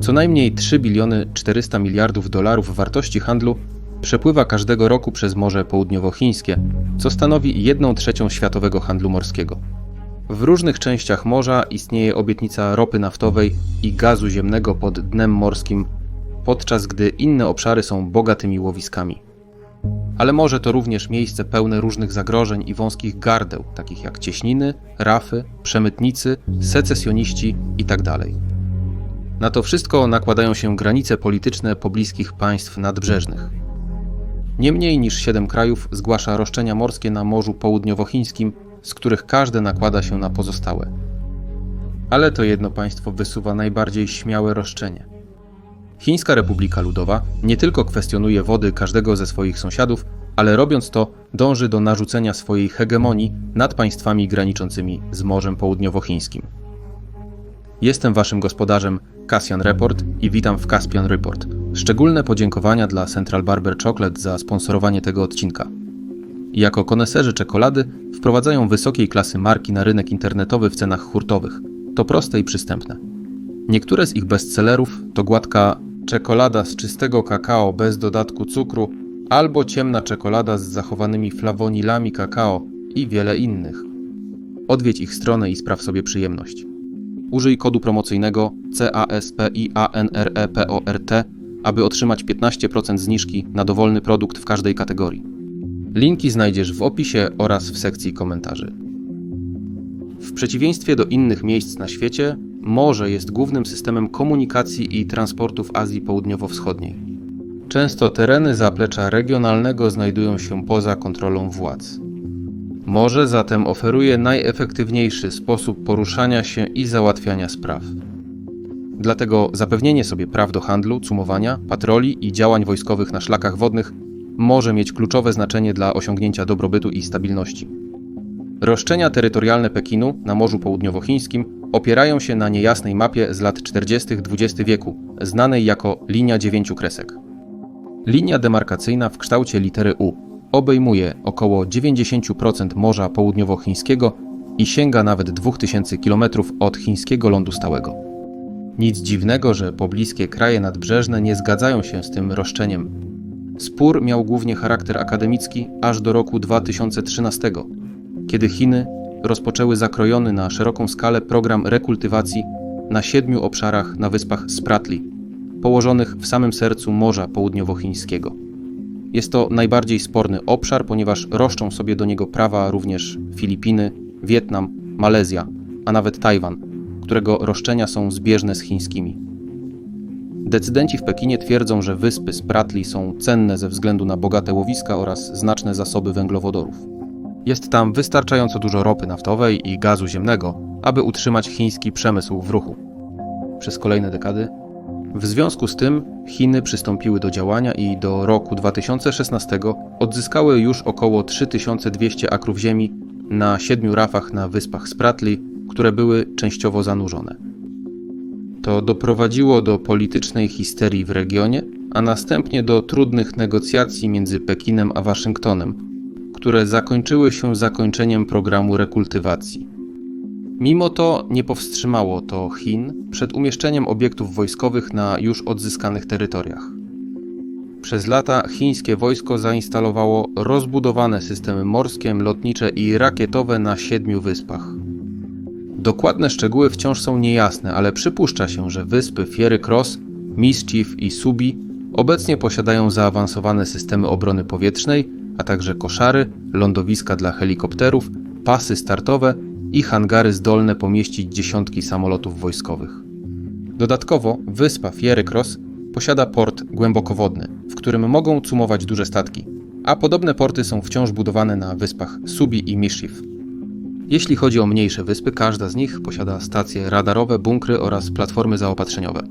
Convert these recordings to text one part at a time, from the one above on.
Co najmniej 3 biliony 400 miliardów dolarów wartości handlu przepływa każdego roku przez Morze Południowochińskie, co stanowi 1 trzecią światowego handlu morskiego. W różnych częściach morza istnieje obietnica ropy naftowej i gazu ziemnego pod dnem morskim, podczas gdy inne obszary są bogatymi łowiskami. Ale morze to również miejsce pełne różnych zagrożeń i wąskich gardeł, takich jak cieśniny, rafy, przemytnicy, secesjoniści itd. Na to wszystko nakładają się granice polityczne pobliskich państw nadbrzeżnych. Nie mniej niż siedem krajów zgłasza roszczenia morskie na Morzu Południowochińskim, z których każde nakłada się na pozostałe. Ale to jedno państwo wysuwa najbardziej śmiałe roszczenie. Chińska Republika Ludowa nie tylko kwestionuje wody każdego ze swoich sąsiadów, ale robiąc to, dąży do narzucenia swojej hegemonii nad państwami graniczącymi z Morzem Południowochińskim. Jestem waszym gospodarzem Cassian Report i witam w Caspian Report. Szczególne podziękowania dla Central Barber Chocolate za sponsorowanie tego odcinka. Jako koneserzy czekolady wprowadzają wysokiej klasy marki na rynek internetowy w cenach hurtowych. To proste i przystępne. Niektóre z ich bestsellerów to gładka czekolada z czystego kakao bez dodatku cukru albo ciemna czekolada z zachowanymi flawonilami kakao i wiele innych. Odwiedź ich stronę i spraw sobie przyjemność. Użyj kodu promocyjnego CASPIANREPORT, aby otrzymać 15% zniżki na dowolny produkt w każdej kategorii. Linki znajdziesz w opisie oraz w sekcji komentarzy. W przeciwieństwie do innych miejsc na świecie, morze jest głównym systemem komunikacji i transportu w Azji Południowo-Wschodniej. Często tereny zaplecza regionalnego znajdują się poza kontrolą władz. Morze zatem oferuje najefektywniejszy sposób poruszania się i załatwiania spraw. Dlatego zapewnienie sobie praw do handlu, cumowania, patroli i działań wojskowych na szlakach wodnych może mieć kluczowe znaczenie dla osiągnięcia dobrobytu i stabilności. Roszczenia terytorialne Pekinu na Morzu Południowochińskim opierają się na niejasnej mapie z lat 40. XX wieku, znanej jako linia dziewięciu kresek. Linia demarkacyjna w kształcie litery U obejmuje około 90% Morza Południowochińskiego i sięga nawet 2000 km od chińskiego lądu stałego. Nic dziwnego, że pobliskie kraje nadbrzeżne nie zgadzają się z tym roszczeniem. Spór miał głównie charakter akademicki aż do roku 2013, kiedy Chiny rozpoczęły zakrojony na szeroką skalę program rekultywacji na siedmiu obszarach na wyspach Spratly, położonych w samym sercu Morza Południowochińskiego. Jest to najbardziej sporny obszar, ponieważ roszczą sobie do niego prawa również Filipiny, Wietnam, Malezja, a nawet Tajwan, którego roszczenia są zbieżne z chińskimi. Decydenci w Pekinie twierdzą, że wyspy Spratly są cenne ze względu na bogate łowiska oraz znaczne zasoby węglowodorów. Jest tam wystarczająco dużo ropy naftowej i gazu ziemnego, aby utrzymać chiński przemysł w ruchu. Przez kolejne dekady w związku z tym Chiny przystąpiły do działania i do roku 2016 odzyskały już około 3200 akrów ziemi na siedmiu rafach na wyspach Spratly, które były częściowo zanurzone. To doprowadziło do politycznej histerii w regionie, a następnie do trudnych negocjacji między Pekinem a Waszyngtonem, które zakończyły się zakończeniem programu rekultywacji. Mimo to nie powstrzymało to Chin przed umieszczeniem obiektów wojskowych na już odzyskanych terytoriach. Przez lata chińskie wojsko zainstalowało rozbudowane systemy morskie, lotnicze i rakietowe na siedmiu wyspach. Dokładne szczegóły wciąż są niejasne, ale przypuszcza się, że wyspy Fiery Cross, Mischief i Subi obecnie posiadają zaawansowane systemy obrony powietrznej, a także koszary, lądowiska dla helikopterów, pasy startowe i hangary zdolne pomieścić dziesiątki samolotów wojskowych. Dodatkowo wyspa Fiery Cross posiada port głębokowodny, w którym mogą cumować duże statki, a podobne porty są wciąż budowane na wyspach Subi i Mischief. Jeśli chodzi o mniejsze wyspy, każda z nich posiada stacje radarowe, bunkry oraz platformy zaopatrzeniowe.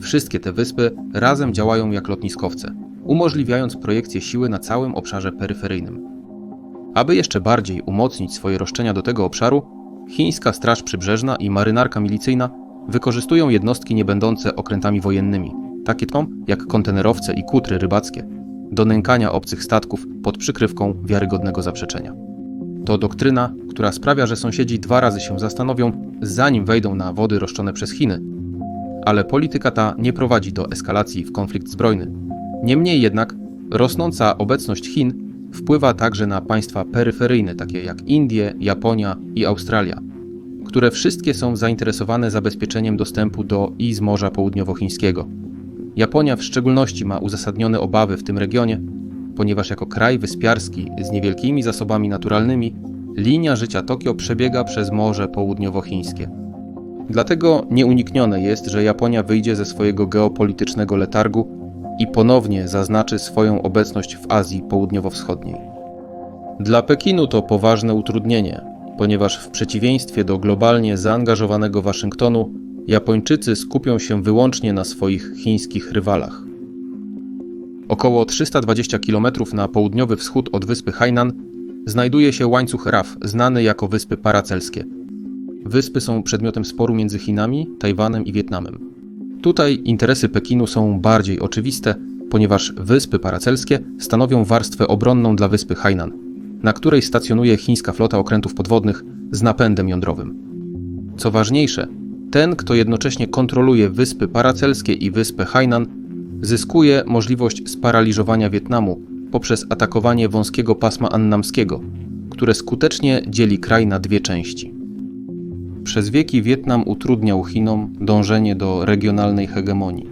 Wszystkie te wyspy razem działają jak lotniskowce, umożliwiając projekcję siły na całym obszarze peryferyjnym. Aby jeszcze bardziej umocnić swoje roszczenia do tego obszaru, chińska Straż Przybrzeżna i marynarka milicyjna wykorzystują jednostki niebędące okrętami wojennymi, takie jak kontenerowce i kutry rybackie, do nękania obcych statków pod przykrywką wiarygodnego zaprzeczenia. To doktryna, która sprawia, że sąsiedzi dwa razy się zastanowią, zanim wejdą na wody roszczone przez Chiny. ale polityka ta nie prowadzi do eskalacji w konflikt zbrojny. Niemniej jednak rosnąca obecność Chin wpływa także na państwa peryferyjne, takie jak Indie, Japonia i Australia, które wszystkie są zainteresowane zabezpieczeniem dostępu do i z Morza Południowochińskiego. Japonia w szczególności ma uzasadnione obawy w tym regionie, ponieważ jako kraj wyspiarski z niewielkimi zasobami naturalnymi, linia życia Tokio przebiega przez Morze Południowochińskie. Dlatego nieuniknione jest, że Japonia wyjdzie ze swojego geopolitycznego letargu i ponownie zaznaczy swoją obecność w Azji Południowo-Wschodniej. Dla Pekinu to poważne utrudnienie, ponieważ w przeciwieństwie do globalnie zaangażowanego Waszyngtonu, Japończycy skupią się wyłącznie na swoich chińskich rywalach. Około 320 km na południowy wschód od wyspy Hainan znajduje się łańcuch Raf, znany jako Wyspy Paracelskie. Wyspy są przedmiotem sporu między Chinami, Tajwanem i Wietnamem. Tutaj interesy Pekinu są bardziej oczywiste, ponieważ Wyspy Paracelskie stanowią warstwę obronną dla wyspy Hainan, na której stacjonuje chińska flota okrętów podwodnych z napędem jądrowym. Co ważniejsze, ten, kto jednocześnie kontroluje Wyspy Paracelskie i wyspę Hainan, zyskuje możliwość sparaliżowania Wietnamu poprzez atakowanie wąskiego pasma annamskiego, które skutecznie dzieli kraj na dwie części. Przez wieki Wietnam utrudniał Chinom dążenie do regionalnej hegemonii.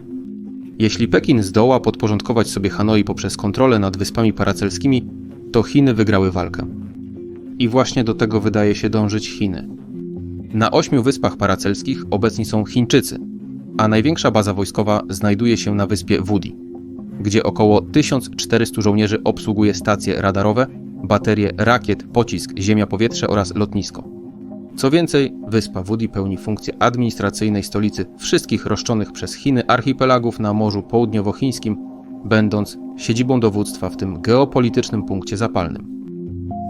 Jeśli Pekin zdoła podporządkować sobie Hanoi poprzez kontrolę nad wyspami paracelskimi, to Chiny wygrały walkę. I właśnie do tego wydaje się dążyć Chiny. Na ośmiu wyspach paracelskich obecni są Chińczycy, a największa baza wojskowa znajduje się na wyspie Wudi, gdzie około 1400 żołnierzy obsługuje stacje radarowe, baterie rakiet, pocisk, ziemia-powietrze oraz lotnisko. Co więcej, wyspa Wudi pełni funkcję administracyjnej stolicy wszystkich roszczonych przez Chiny archipelagów na Morzu Południowochińskim, będąc siedzibą dowództwa w tym geopolitycznym punkcie zapalnym.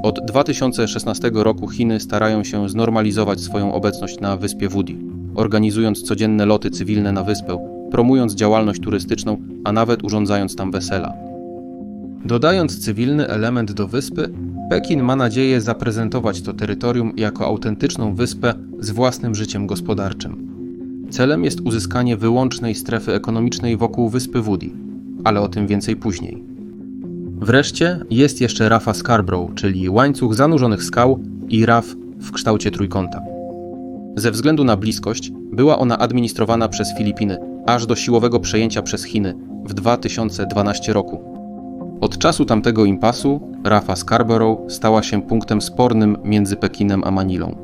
Od 2016 roku Chiny starają się znormalizować swoją obecność na wyspie Wudi, organizując codzienne loty cywilne na wyspę, promując działalność turystyczną, a nawet urządzając tam wesela. Dodając cywilny element do wyspy, Pekin ma nadzieję zaprezentować to terytorium jako autentyczną wyspę z własnym życiem gospodarczym. Celem jest uzyskanie wyłącznej strefy ekonomicznej wokół wyspy Wudi, ale o tym więcej później. Wreszcie jest jeszcze rafa Scarborough, czyli łańcuch zanurzonych skał i raf w kształcie trójkąta. Ze względu na bliskość była ona administrowana przez Filipiny aż do siłowego przejęcia przez Chiny w 2012 roku. Od czasu tamtego impasu rafa Scarborough stała się punktem spornym między Pekinem a Manilą.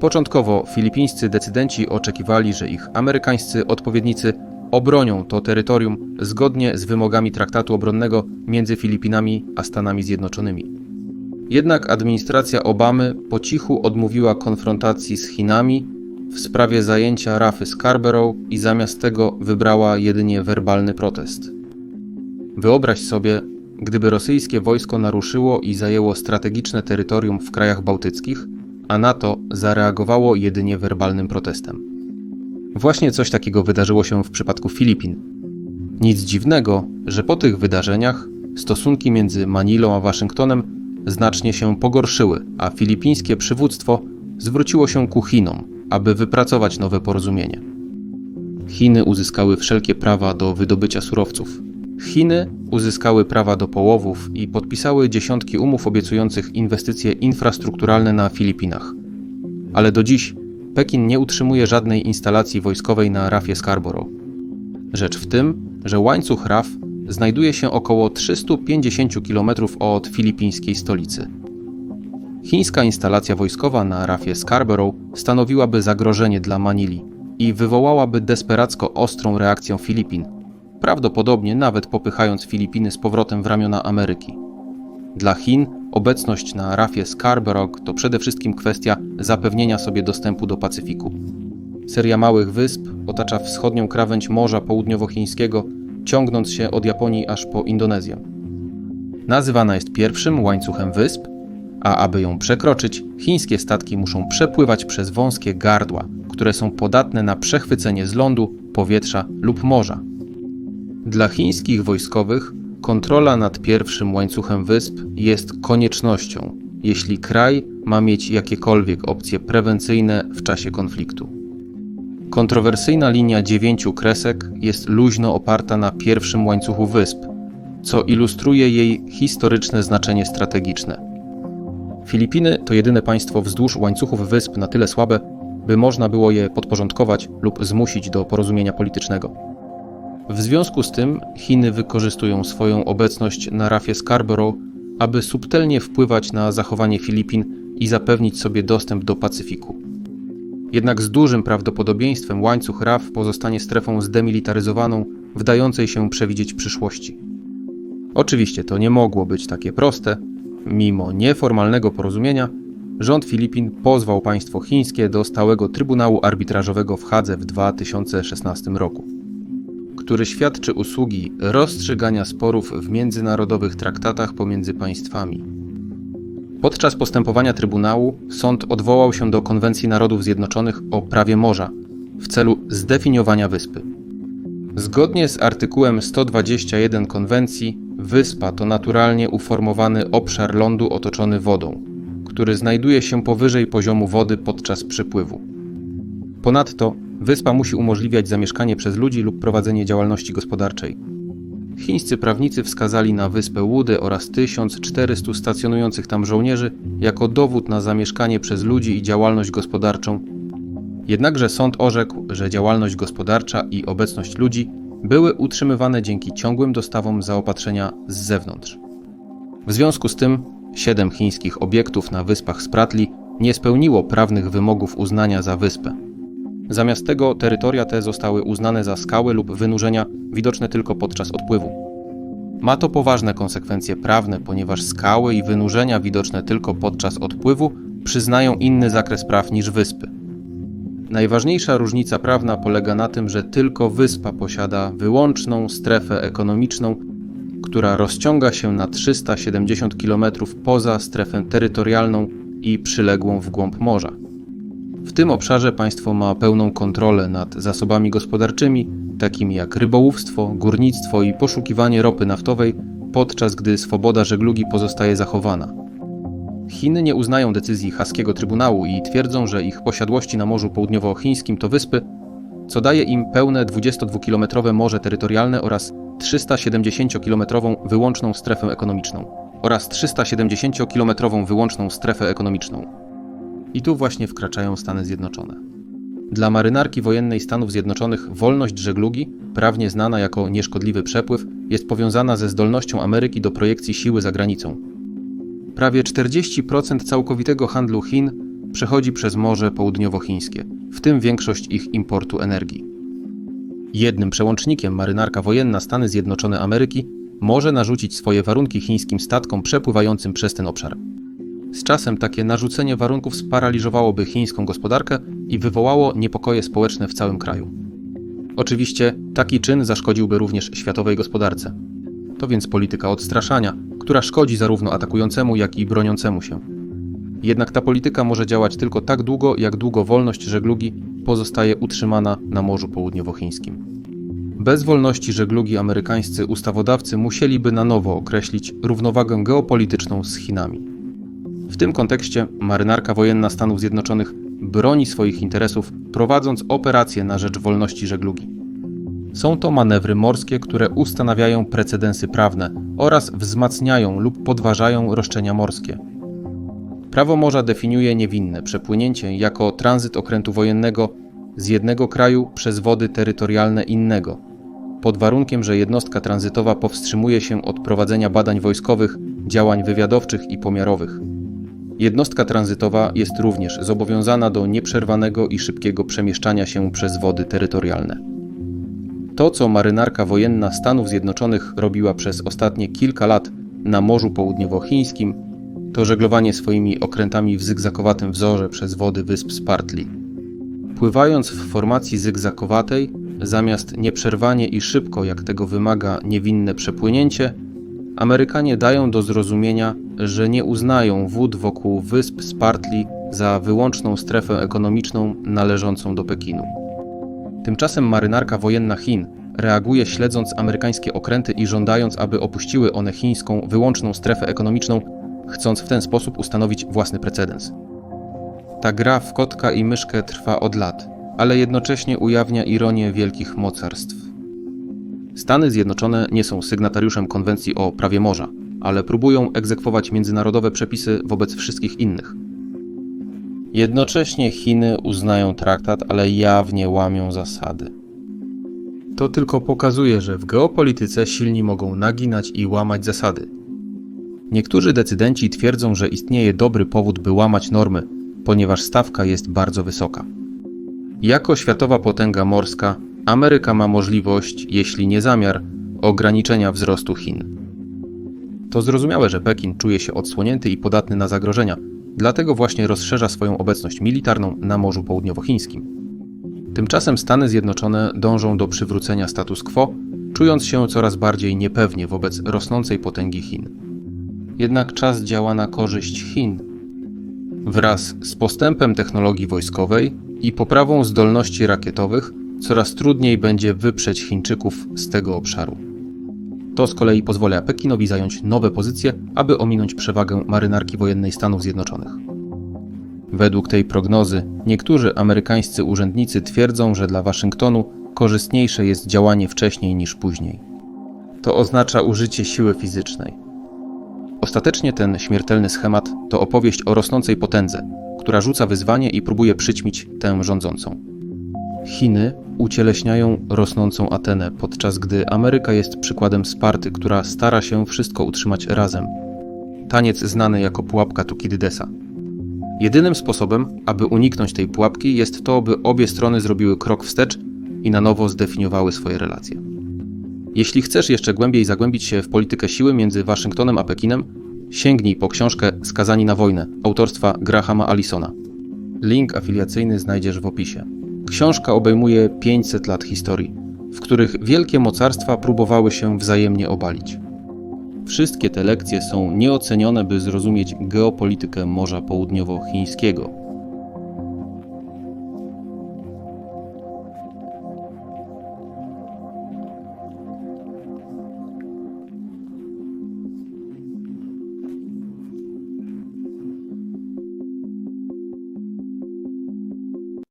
Początkowo filipińscy decydenci oczekiwali, że ich amerykańscy odpowiednicy obronią to terytorium zgodnie z wymogami traktatu obronnego między Filipinami a Stanami Zjednoczonymi. Jednak administracja Obamy po cichu odmówiła konfrontacji z Chinami w sprawie zajęcia rafy Scarborough i zamiast tego wybrała jedynie werbalny protest. Wyobraź sobie, gdyby rosyjskie wojsko naruszyło i zajęło strategiczne terytorium w krajach bałtyckich, a NATO zareagowało jedynie werbalnym protestem. Właśnie coś takiego wydarzyło się w przypadku Filipin. Nic dziwnego, że po tych wydarzeniach stosunki między Manilą a Waszyngtonem znacznie się pogorszyły, a filipińskie przywództwo zwróciło się ku Chinom, aby wypracować nowe porozumienie. Chiny uzyskały wszelkie prawa do wydobycia surowców. Chiny uzyskały prawa do połowów i podpisały dziesiątki umów obiecujących inwestycje infrastrukturalne na Filipinach. Ale do dziś Pekin nie utrzymuje żadnej instalacji wojskowej na rafie Scarborough. Rzecz w tym, że łańcuch raf znajduje się około 350 km od filipińskiej stolicy. Chińska instalacja wojskowa na rafie Scarborough stanowiłaby zagrożenie dla Manili i wywołałaby desperacko ostrą reakcję Filipin, prawdopodobnie nawet popychając Filipiny z powrotem w ramiona Ameryki. Dla Chin obecność na rafie Scarborough to przede wszystkim kwestia zapewnienia sobie dostępu do Pacyfiku. Seria małych wysp otacza wschodnią krawędź Morza Południowochińskiego, ciągnąc się od Japonii aż po Indonezję. Nazywana jest pierwszym łańcuchem wysp, a aby ją przekroczyć, chińskie statki muszą przepływać przez wąskie gardła, które są podatne na przechwycenie z lądu, powietrza lub morza. Dla chińskich wojskowych kontrola nad pierwszym łańcuchem wysp jest koniecznością, jeśli kraj ma mieć jakiekolwiek opcje prewencyjne w czasie konfliktu. Kontrowersyjna linia dziewięciu kresek jest luźno oparta na pierwszym łańcuchu wysp, co ilustruje jej historyczne znaczenie strategiczne. Filipiny to jedyne państwo wzdłuż łańcuchów wysp na tyle słabe, by można było je podporządkować lub zmusić do porozumienia politycznego. W związku z tym Chiny wykorzystują swoją obecność na rafie Scarborough, aby subtelnie wpływać na zachowanie Filipin i zapewnić sobie dostęp do Pacyfiku. Jednak z dużym prawdopodobieństwem łańcuch RAF pozostanie strefą zdemilitaryzowaną, wdającej się przewidzieć przyszłości. Oczywiście to nie mogło być takie proste. Mimo nieformalnego porozumienia, rząd Filipin pozwał państwo chińskie do stałego Trybunału Arbitrażowego w Hadze w 2016 roku, który świadczy usługi rozstrzygania sporów w międzynarodowych traktatach pomiędzy państwami. Podczas postępowania Trybunału sąd odwołał się do Konwencji Narodów Zjednoczonych o prawie morza w celu zdefiniowania wyspy. Zgodnie z artykułem 121 konwencji, wyspa to naturalnie uformowany obszar lądu otoczony wodą, który znajduje się powyżej poziomu wody podczas przypływu. Ponadto wyspa musi umożliwiać zamieszkanie przez ludzi lub prowadzenie działalności gospodarczej. Chińscy prawnicy wskazali na wyspę Łudy oraz 1400 stacjonujących tam żołnierzy jako dowód na zamieszkanie przez ludzi i działalność gospodarczą. Jednakże sąd orzekł, że działalność gospodarcza i obecność ludzi były utrzymywane dzięki ciągłym dostawom zaopatrzenia z zewnątrz. W związku z tym siedem chińskich obiektów na wyspach Spratli nie spełniło prawnych wymogów uznania za wyspę. Zamiast tego terytoria te zostały uznane za skały lub wynurzenia widoczne tylko podczas odpływu. Ma to poważne konsekwencje prawne, ponieważ skały i wynurzenia widoczne tylko podczas odpływu przyznają inny zakres praw niż wyspy. Najważniejsza różnica prawna polega na tym, że tylko wyspa posiada wyłączną strefę ekonomiczną, która rozciąga się na 370 km poza strefę terytorialną i przyległą w głąb morza. W tym obszarze państwo ma pełną kontrolę nad zasobami gospodarczymi, takimi jak rybołówstwo, górnictwo i poszukiwanie ropy naftowej, podczas gdy swoboda żeglugi pozostaje zachowana. Chiny nie uznają decyzji haskiego trybunału i twierdzą, że ich posiadłości na Morzu Południowochińskim to wyspy, co daje im pełne 22-kilometrowe morze terytorialne oraz 370-kilometrową wyłączną strefę ekonomiczną oraz 370-kilometrową wyłączną strefę ekonomiczną. I tu właśnie wkraczają Stany Zjednoczone. Dla marynarki wojennej Stanów Zjednoczonych wolność żeglugi, prawnie znana jako nieszkodliwy przepływ, jest powiązana ze zdolnością Ameryki do projekcji siły za granicą. Prawie 40% całkowitego handlu Chin przechodzi przez Morze Południowochińskie, w tym większość ich importu energii. Jednym przełącznikiem marynarka wojenna Stany Zjednoczone Ameryki może narzucić swoje warunki chińskim statkom przepływającym przez ten obszar. Z czasem takie narzucenie warunków sparaliżowałoby chińską gospodarkę i wywołało niepokoje społeczne w całym kraju. Oczywiście taki czyn zaszkodziłby również światowej gospodarce. To więc polityka odstraszania, która szkodzi zarówno atakującemu, jak i broniącemu się. Jednak ta polityka może działać tylko tak długo, jak długo wolność żeglugi pozostaje utrzymana na Morzu Południowochińskim. Bez wolności żeglugi amerykańscy ustawodawcy musieliby na nowo określić równowagę geopolityczną z Chinami. W tym kontekście marynarka wojenna Stanów Zjednoczonych broni swoich interesów, prowadząc operacje na rzecz wolności żeglugi. Są to manewry morskie, które ustanawiają precedensy prawne oraz wzmacniają lub podważają roszczenia morskie. Prawo morza definiuje niewinne przepłynięcie jako tranzyt okrętu wojennego z jednego kraju przez wody terytorialne innego, pod warunkiem, że jednostka tranzytowa powstrzymuje się od prowadzenia badań wojskowych, działań wywiadowczych i pomiarowych. Jednostka tranzytowa jest również zobowiązana do nieprzerwanego i szybkiego przemieszczania się przez wody terytorialne. To, co marynarka wojenna Stanów Zjednoczonych robiła przez ostatnie kilka lat na Morzu Południowochińskim, to żeglowanie swoimi okrętami w zygzakowatym wzorze przez wody wysp Spartli. Pływając w formacji zygzakowatej, zamiast nieprzerwanie i szybko, jak tego wymaga niewinne przepłynięcie, Amerykanie dają do zrozumienia, że nie uznają wód wokół wysp Spartli za wyłączną strefę ekonomiczną należącą do Pekinu. Tymczasem marynarka wojenna Chin reaguje śledząc amerykańskie okręty i żądając, aby opuściły one chińską wyłączną strefę ekonomiczną, chcąc w ten sposób ustanowić własny precedens. Ta gra w kotka i myszkę trwa od lat, ale jednocześnie ujawnia ironię wielkich mocarstw. Stany Zjednoczone nie są sygnatariuszem konwencji o prawie morza, ale próbują egzekwować międzynarodowe przepisy wobec wszystkich innych. Jednocześnie Chiny uznają traktat, ale jawnie łamią zasady. To tylko pokazuje, że w geopolityce silni mogą naginać i łamać zasady. Niektórzy decydenci twierdzą, że istnieje dobry powód, by łamać normy, ponieważ stawka jest bardzo wysoka. Jako światowa potęga morska, Ameryka ma możliwość, jeśli nie zamiar, ograniczenia wzrostu Chin. To zrozumiałe, że Pekin czuje się odsłonięty i podatny na zagrożenia, dlatego właśnie rozszerza swoją obecność militarną na Morzu Południowochińskim. Tymczasem Stany Zjednoczone dążą do przywrócenia status quo, czując się coraz bardziej niepewnie wobec rosnącej potęgi Chin. Jednak czas działa na korzyść Chin. Wraz z postępem technologii wojskowej i poprawą zdolności rakietowych, coraz trudniej będzie wyprzeć Chińczyków z tego obszaru. To z kolei pozwala Pekinowi zająć nowe pozycje, aby ominąć przewagę marynarki wojennej Stanów Zjednoczonych. Według tej prognozy niektórzy amerykańscy urzędnicy twierdzą, że dla Waszyngtonu korzystniejsze jest działanie wcześniej niż później. To oznacza użycie siły fizycznej. Ostatecznie ten śmiertelny schemat to opowieść o rosnącej potędze, która rzuca wyzwanie i próbuje przyćmić tę rządzącą. Chiny ucieleśniają rosnącą Atenę, podczas gdy Ameryka jest przykładem Sparty, która stara się wszystko utrzymać razem. Taniec znany jako pułapka Tukidydesa. Jedynym sposobem, aby uniknąć tej pułapki, jest to, by obie strony zrobiły krok wstecz i na nowo zdefiniowały swoje relacje. Jeśli chcesz jeszcze głębiej zagłębić się w politykę siły między Waszyngtonem a Pekinem, sięgnij po książkę Skazani na wojnę autorstwa Grahama Allisona. Link afiliacyjny znajdziesz w opisie. Książka obejmuje 500 lat historii, w których wielkie mocarstwa próbowały się wzajemnie obalić. Wszystkie te lekcje są nieocenione, by zrozumieć geopolitykę Morza Południowochińskiego.